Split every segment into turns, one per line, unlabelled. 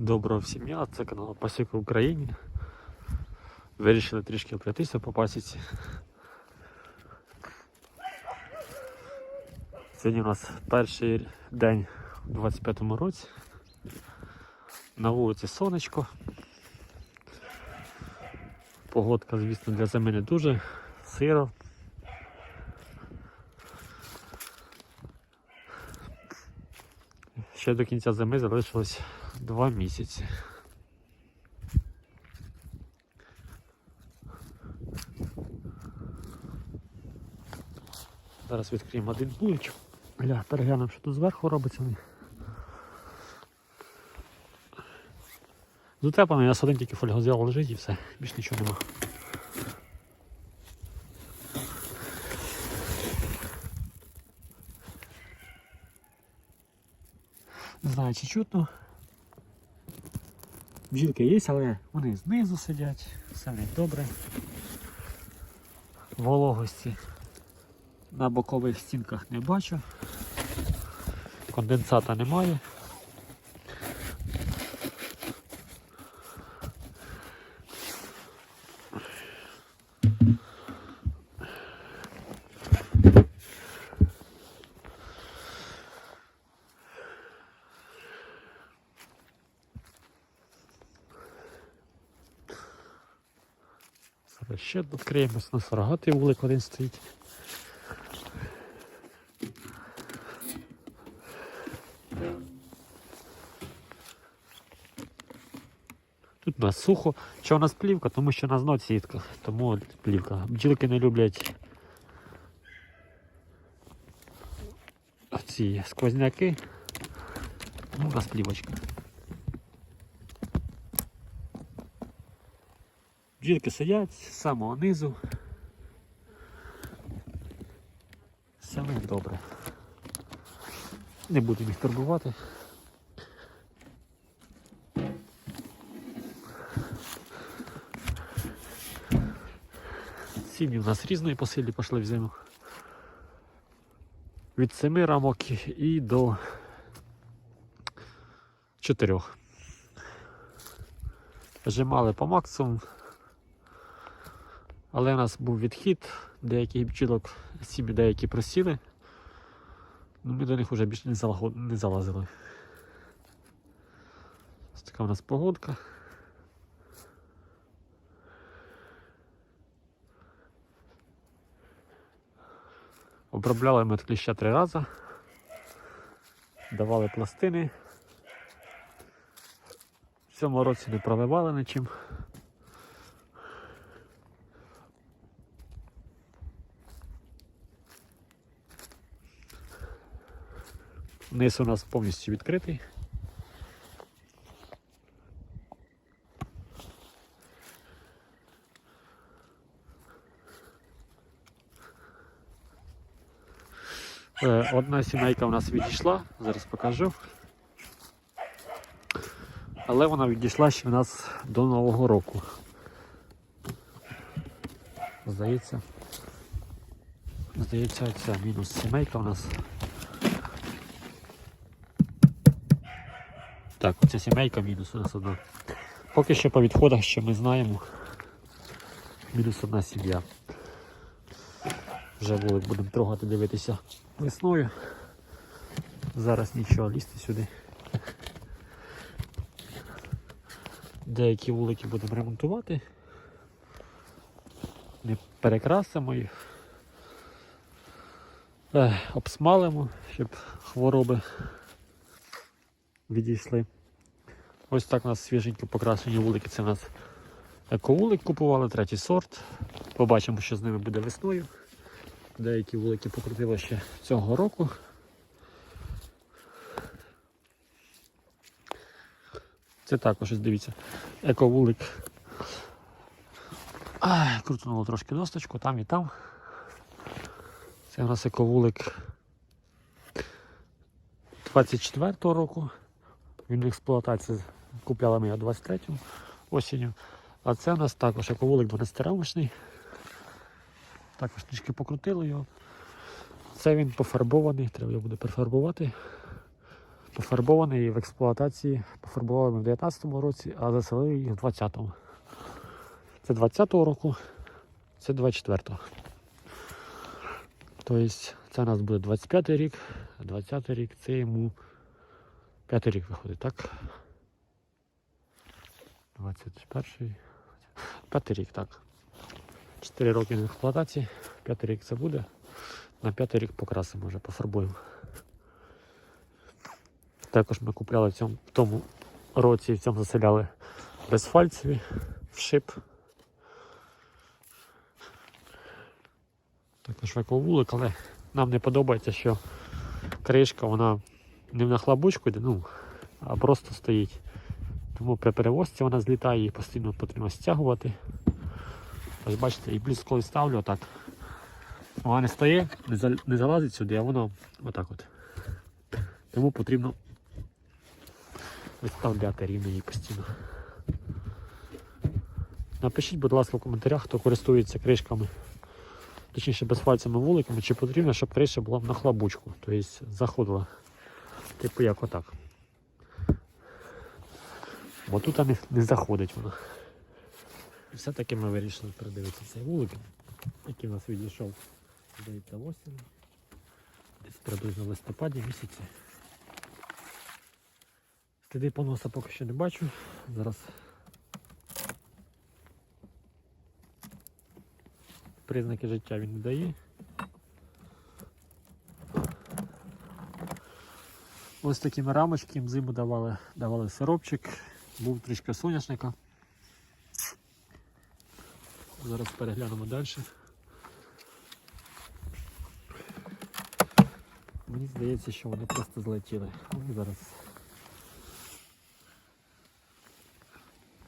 Доброго всім дня, це канал Пасіка Україні. Вирішили трішки пройтися по пасіці. Сьогодні у нас перший день у 25-му році. На вулиці сонечко. Погодка, звісно, для зими не дуже сиро. Ще до кінця зими залишилось два місяці. Зараз відкриємо один пульчик. Гля, переглянемо, що тут зверху робиться. З утепами у нас один тільки фольгозіал лежить і все, більш нічого нема. Не знаю, чи чутно. Бджілки є, але вони знизу сидять, все добре. Вологості на бокових стінках не бачу. Конденсата немає. Ще відкриємось, у нас рогатий вулик один стоїть. Тут у нас сухо. Що у нас плівка? Тому що на знов сітка, тому плівка. Бджілки не люблять ці сквозняки. Ну, у нас плівочка. Бджілки сидять з самого низу. Все них добре. Не будемо їх турбувати. Сім'ї в нас різної по силі пішли в зиму. Від 7 рамок і до 4. Жимали по максимуму. Але у нас був відхід, деяких бджілок, сім'ї деякі просіли. Ну, ми до них вже більше не залазили. Ось така у нас погодка. Обробляли ми від кліща три рази. Давали пластини. В цьому році не проливали нічим. Низ у нас повністю відкритий. Е, Одна сімейка у нас відійшла, зараз покажу. Але вона відійшла ще в нас до Нового року. Здається. Здається, ця мінус сімейка у нас. Так, оця сімейка мінус одна. Поки що по відходах, що ми знаємо. Мінус одна сім'я. Вже вулик будемо трогати, дивитися весною. Зараз нічого лізти сюди. Деякі вулики будемо ремонтувати. Ми перекрасимо їх. Обсмалимо, щоб хвороби відійшли. Ось так у нас свіженько покрашені вулики. Це у нас ековулик купували, третій сорт. Побачимо, що з ними буде весною. Деякі вулики покрутили ще цього року. Це також, дивіться, ековулик. Крутнуло трошки досточку, там і там. Це у нас ековулик 24-го року. Він в експлуатації купляли ми його 23-му осінню. А це у нас також ековулик 12-рамочний. Також трішки покрутили його. Це він пофарбований, треба його буде перефарбувати. Пофарбований в експлуатації, пофарбували ми в 19-му році, а заселили їх в 20-му. Це 20-го року, це 24-го. Тобто це у нас буде 25 й рік, 20 й рік це йому 5 рік виходить, так? 21 5 рік, так. 4 роки в експлуатації, 5 рік це буде. На 5 рік покрасимо вже, пофарбуємо. Також ми купляли в, цьому, тому році, в цьому заселяли безфальцеві, в шип. Також вековулик, але нам не подобається, що кришка вона не в нахлобучку йде, ну, а просто стоїть. Тому при перевозці вона злітає і постійно потрібно стягувати. Ось бачите, і плюс коли ставлю отак. Вона не стає, не, залазить сюди, а воно отак от. Тому потрібно виставляти рівно її постійно. Напишіть, будь ласка, в коментарях, хто користується кришками, точніше безфальцевими вуликами, чи потрібно, щоб криша була на хлобучку, тобто заходила. Типу як отак. Бо тут не, не заходить вона. І все-таки ми вирішили передивитися цей вулик, який у нас відійшов, здається, осінь. Десь приблизно в листопаді місяці. Сліди поноса поки що не бачу. Зараз признаки життя він не дає. Ось такими рамочки їм зиму давали, давали сиропчик, був трішки соняшника. Зараз переглянемо далі. Мені здається, що вони просто злетіли. Ну, зараз.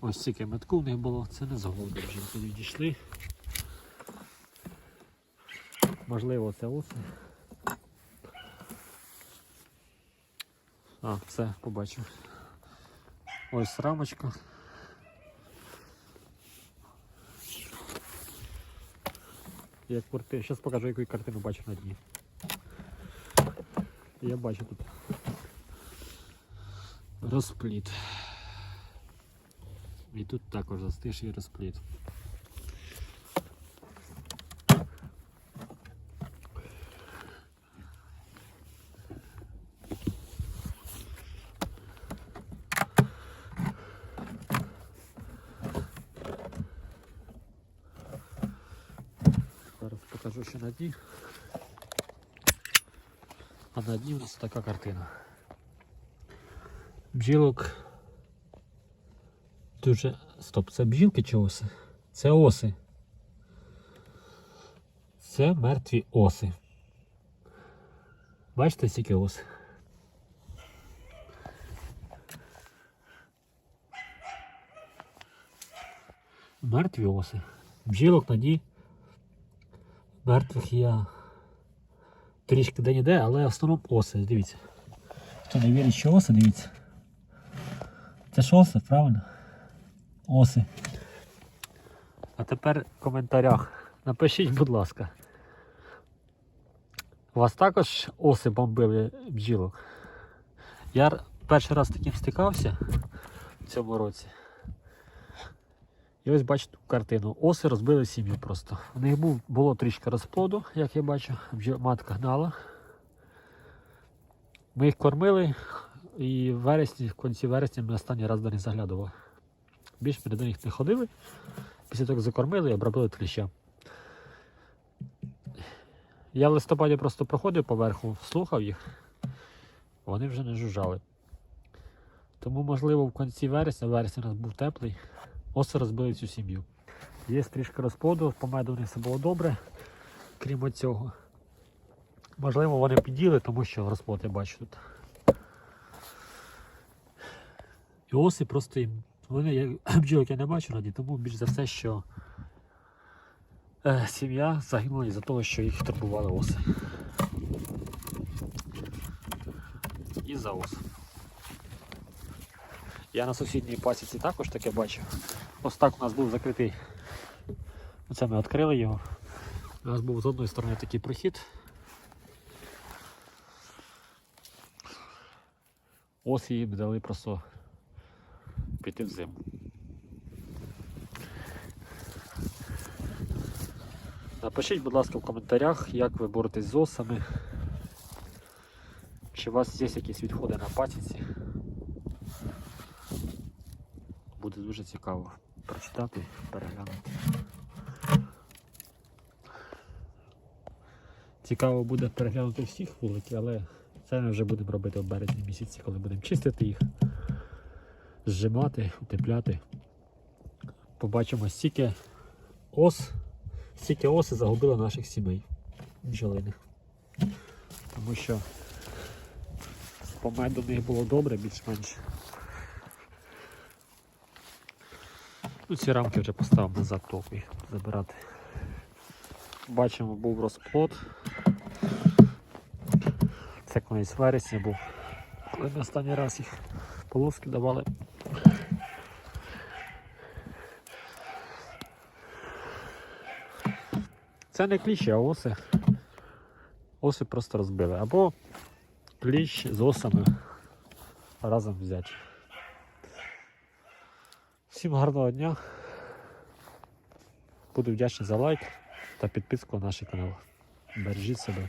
Ось стільки метку в них було, це не згоди вже тоді відійшли. Можливо, це оси. А, все, побачив. Ось рамочка. Як квартира. Зараз покажу, яку картину бачу на дні. Я бачу тут розпліт. І тут також застиший розпліт. Зараз покажу ще на дні. А на дні у нас така картина. Бджілок. Дуже. Стоп, це бджілки чи оси? Це оси. Це мертві оси. Бачите, скільки ос? Мертві оси. Бджілок на дні. Мертвих я трішки де ніде, але в основному оси, дивіться. Хто не вірить, що оси, дивіться. Це ж оси, правильно? Оси. А тепер в коментарях напишіть, будь ласка. У вас також оси бомбили бджілок? Я перший раз таким стикався в цьому році. І ось бачите картину. Оси розбили сім'ю просто. У них було трішки розплоду, як я бачу, бджіл- матка гнала. Ми їх кормили і в вересні, в кінці вересня ми останній раз до них заглядували. Більш ми до них не ходили. Після того закормили і обробили кліща. Я в листопаді просто проходив поверху, слухав їх, вони вже не жужжали. Тому, можливо, в кінці вересня, вересень у нас був теплий, оси розбили цю сім'ю. Є трішки розплоду, по меду все було добре, крім цього. Можливо, вони піділи, тому що розплод я бачу тут. І оси просто їм. Вони я бджілок я не бачу раді, тому більш за все, що е, сім'я загинула із-за того, що їх турбували оси. І за ос. Я на сусідній пасіці також таке бачив. Ось так у нас був закритий. Оце ми відкрили його. У нас був з одної сторони такий прохід. ось їм дали просто піти в зиму. Напишіть, будь ласка, в коментарях, як ви боретесь з осами. Чи у вас є якісь відходи на пасіці. Буде дуже цікаво прочитати, переглянути. Цікаво буде переглянути всіх вуликів, але це ми вже будемо робити в березні місяці, коли будемо чистити їх, зжимати, утепляти. Побачимо, стільки ос, стільки оси загубило наших сімей бджолиних. Тому що по меду в них було добре, більш-менш. Ну, ці рамки вже поставив назад топі забирати. Бачимо, був розплод. Це колись в вересні був. Коли ми останній раз їх полоски давали. Це не кліщі, а оси. Оси просто розбили. Або кліщ з осами разом взяти. Всім гарного дня. Буду вдячний за лайк та підписку на наш канал. Бережіть себе.